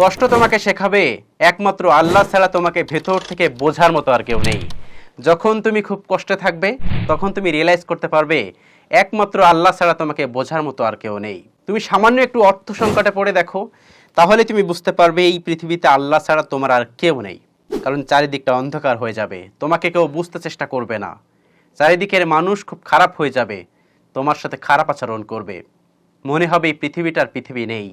কষ্ট তোমাকে শেখাবে, একমাত্র আল্লাহ ছাড়া তোমাকে ভেতর থেকে বোঝার মতো আর কেউ নেই। যখন তুমি খুব কষ্টে থাকবে, তখন তুমি রিয়েলাইজ করতে পারবে, একমাত্র আল্লাহ ছাড়া তোমাকে বোঝার মতো আর কেউ নেই। তুমি সামান্য একটু অর্থ সংকটে পড়ে দেখো, তাহলে তুমি বুঝতে পারবে এই পৃথিবীতে আল্লাহ ছাড়া তোমার আর কেউ নেই। কারণ চারিদিকটা অন্ধকার হয়ে যাবে, তোমাকে কেউ বুঝতে চেষ্টা করবে না। চারিদিকের মানুষ খুব খারাপ হয়ে যাবে, তোমার সাথে খারাপ আচরণ করবে। মনে হবে এই পৃথিবীটার পৃথিবী নেই।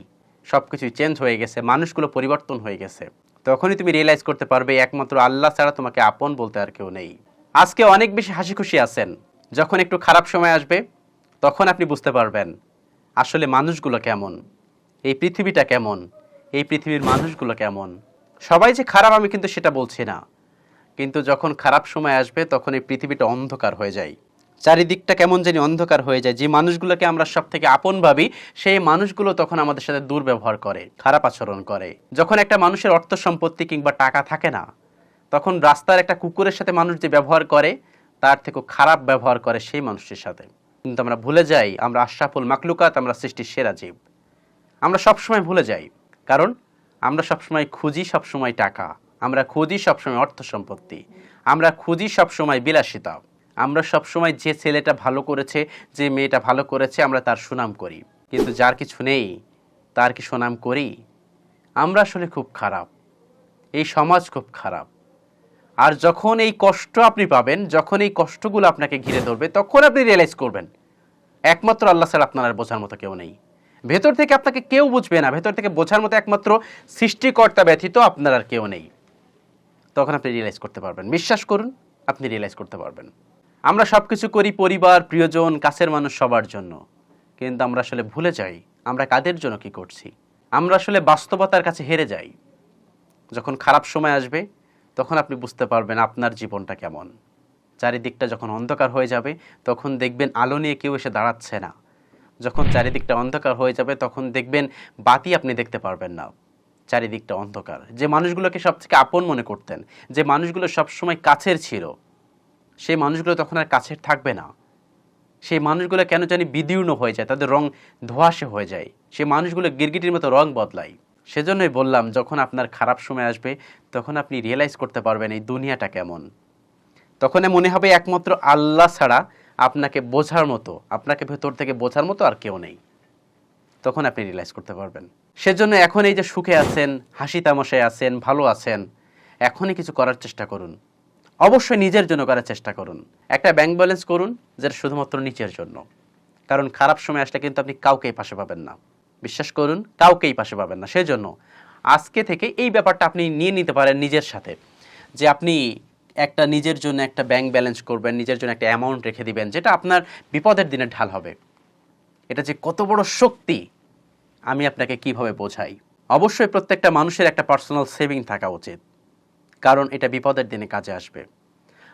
সব কিছুই চেঞ্জ হয়ে গেছে, মানুষগুলো পরিবর্তন হয়ে গেছে। তখনই তুমি রিয়েলাইজ করতে পারবে, একমাত্র আল্লাহ ছাড়া তোমাকে আপন বলতে আর কেউ নেই। আজকে অনেক বেশি হাসি খুশি আছেন। যখন একটু খারাপ সময় আসবে, তখন আপনি বুঝতে পারবেন আসলে মানুষগুলো কেমন, এই পৃথিবীটা কেমন, এই পৃথিবীর মানুষগুলো কেমন। সবাই যে খারাপ, আমি কিন্তু সেটা বলছি না। কিন্তু যখন খারাপ সময় আসবে, তখন এই পৃথিবীটা অন্ধকার হয়ে যায়। চারিদিকটা কেমন জানি অন্ধকার হয়ে যায়। যে মানুষগুলোকে আমরা সব থেকে আপন ভাবি, সেই মানুষগুলো তখন আমাদের সাথে দুর্ব্যবহার করে, খারাপ আচরণ করে। যখন একটা মানুষের অর্থ সম্পত্তি কিংবা টাকা থাকে না, তখন রাস্তার একটা কুকুরের সাথে মানুষ যে ব্যবহার করে, তার থেকেও খারাপ ব্যবহার করে সেই মানুষটির সাথে। কিন্তু আমরা ভুলে যাই, আমরা আশরাফুল মাকলুকাত, আমরা সৃষ্টির সেরা জীব। আমরা সবসময় ভুলে যাই, কারণ আমরা সবসময় খুঁজি সবসময় টাকা, আমরা খুঁজি সবসময় অর্থ সম্পত্তি, আমরা খুঁজি সবসময় বিলাসিতা। আমরা সবসময় যে ছেলেটা ভালো করেছে, যে মেয়েটা ভালো করেছে, আমরা তার সুনাম করি। কিন্তু যার কিছু নেই, তার কি সুনাম করি? আমরা আসলে খুব খারাপ। এই সমাজ খুব খারাপ। আর যখন এই কষ্ট আপনি পাবেন, যখন এই কষ্টগুলো আপনাকে ঘিরে ধরবে, তখন আপনি রিয়েলাইজ করবেন, একমাত্র আল্লাহ ছাড়া আপনার আর বোঝার মতো কেউ নেই। ভেতর থেকে আপনাকে কেউ বুঝবে না, ভেতর থেকে বোঝার মতো একমাত্র সৃষ্টিকর্তা ব্যথিত আপনার আর কেউ নেই। তখন আপনি রিয়েলাইজ করতে পারবেন। বিশ্বাস করুন, আপনি রিয়েলাইজ করতে পারবেন। আমরা সব কিছু করি পরিবার, প্রিয়জন, কাছের মানুষ সবার জন্য। কিন্তু আমরা আসলে ভুলে যাই, আমরা কাদের জন্য কি করছি? আমরা আসলে বাস্তবতার কাছে হেরে যাই। যখন খারাপ সময় আসবে, তখন আপনি বুঝতে পারবেন আপনার জীবনটা কেমন। চারিদিকটা যখন অন্ধকার হয়ে যাবে, তখন দেখবেন আলো নিয়ে কেউ এসে দাঁড়াচ্ছে না। যখন চারিদিকটা অন্ধকার হয়ে যাবে, তখন দেখবেন বাতি আপনি দেখতে পারবেন না। চারিদিকটা অন্ধকার। যে মানুষগুলোকে সব থেকে আপন মনে করতেন, যে মানুষগুলো সবসময় কাছের ছিল সেই মানুষগুলো তখন আর কাছের থাকবে না। সেই মানুষগুলো কেন জানি বিদীর্ণ হয়ে যায়, তাদের রং ধোয়াশে হয়ে যায়। সেই মানুষগুলো গিরগিটির মতো রং বদলায়। সেজন্যই বললাম, যখন আপনার খারাপ সময় আসবে, তখন আপনি রিয়েলাইজ করতে পারবেন এই দুনিয়াটা কেমন। তখন মনে হবে একমাত্র আল্লাহ ছাড়া আপনাকে বোঝার মতো, আপনাকে ভেতর থেকে বোঝার মতো আর কেউ নেই। তখন আপনি রিয়েলাইজ করতে পারবেন। সেজন্য এখন এই যে সুখে আছেন, হাসি তামাশায় আছেন, ভালো আছেন, এখনই কিছু করার চেষ্টা করুন। অবশ্যই নিজের জন্য করার চেষ্টা করুন। একটা ব্যাংক ব্যালেন্স করুন যেটা শুধুমাত্র নিজের জন্য। কারণ খারাপ সময় আসলে কিন্তু আপনি কাউকেই পাশে পাবেন না। বিশ্বাস করুন, কাউকেই পাশে পাবেন না। সেজন্য আজকে থেকে এই ব্যাপারটা আপনি নিয়ে নিতে পারেন নিজের সাথে। যে আপনি একটা নিজের জন্য একটা ব্যাংক ব্যালেন্স করবেন, নিজের জন্য একটা অ্যামাউন্ট রেখে দিবেন, যেটা আপনার বিপদের দিনে ঢাল হবে। এটা যে কত বড় শক্তি, আমি আপনাকে কীভাবে বোঝাই? অবশ্যই প্রত্যেকটা মানুষের একটা পার্সোনাল সেভিং থাকা উচিত। কারণ এটা বিপদের দিনে কাজে আসবে।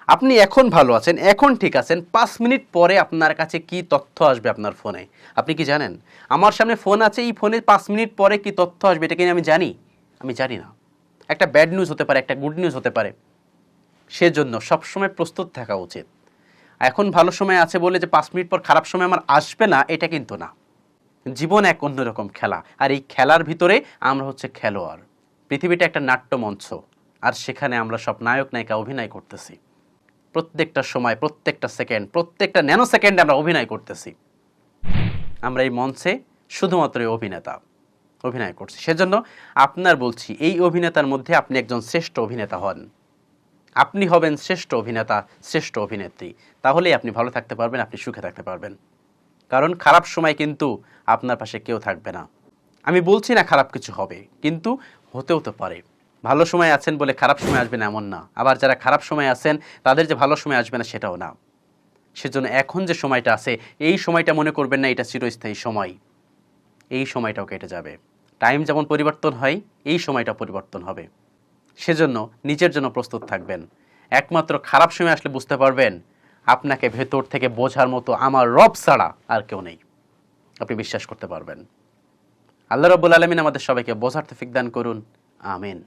আপনি এখন ভালো আছেন, এখন ঠিক আছেন, পাঁচ মিনিট পরে আপনার কাছে কি তথ্য আসবে আপনার ফোনে? আপনি কি জানেন? আমার সামনে ফোন আছে, এই ফোনে পাঁচ মিনিট পরে কি তথ্য আসবে, এটা কি আমি জানি? আমি জানি না। একটা ব্যাড নিউজ হতে পারে, একটা গুড নিউজ হতে পারে। সেজন্য সবসময় প্রস্তুত থাকা উচিত। এখন ভালো সময় আছে বলে যে পাঁচ মিনিট পর খারাপ সময় আমার আসবে না, এটা কিন্তু না। জীবন এক অন্যরকম খেলা, আর এই খেলার ভিতরে আমরা হচ্ছে খেলোয়াড়। পৃথিবীটা একটা নাট্যমঞ্চ। আর সেখানে আমরা সব নায়ক, নায়িকা অভিনয় করতেছি। প্রত্যেকটা সময়, প্রত্যেকটা সেকেন্ড, প্রত্যেকটা ন্যানো সেকেন্ডে আমরা অভিনয় করতেছি। আমরা এই মঞ্চে শুধুমাত্র অভিনেতা অভিনয় করছি। সেজন্য আপনার বলছি, এই অভিনেতার মধ্যে আপনি একজন শ্রেষ্ঠ অভিনেতা হন। আপনি হবেন শ্রেষ্ঠ অভিনেতা, শ্রেষ্ঠ অভিনেত্রী। তাহলেই আপনি ভালো থাকতে পারবেন, আপনি সুখে থাকতে পারবেন। কারণ খারাপ সময় কিন্তু আপনার পাশে কেউ থাকবে না। আমি বলছি না খারাপ কিছু হবে, কিন্তু হতেও তো পারে। ভালো সময় আছেন বলে খারাপ সময় আসবে না এমন না। আবার যারা খারাপ সময় আছেন, তাদের যে ভালো সময় আসবে না সেটাও না। সেজন্য এখন যে সময়টা আছে, এই সময়টা মনে করবেন না, এটা চিরস্থায়ী সময়। এই সময়টাও কেটে যাবে। টাইম যেমন পরিবর্তন হয়, এই সময়টা পরিবর্তন হবে। সেজন্য নিজের জন্য প্রস্তুত থাকবেন। একমাত্র খারাপ সময় আসলে বুঝতে পারবেন, আপনাকে ভেতর থেকে বোঝার মতো আমার রব ছাড়া আর কেউ নেই। আপনি বিশ্বাস করতে পারবেন। আল্লাহ রব্বুল আলমিন আমাদের সবাইকে বোঝার তফিক দান করুন। আমিন।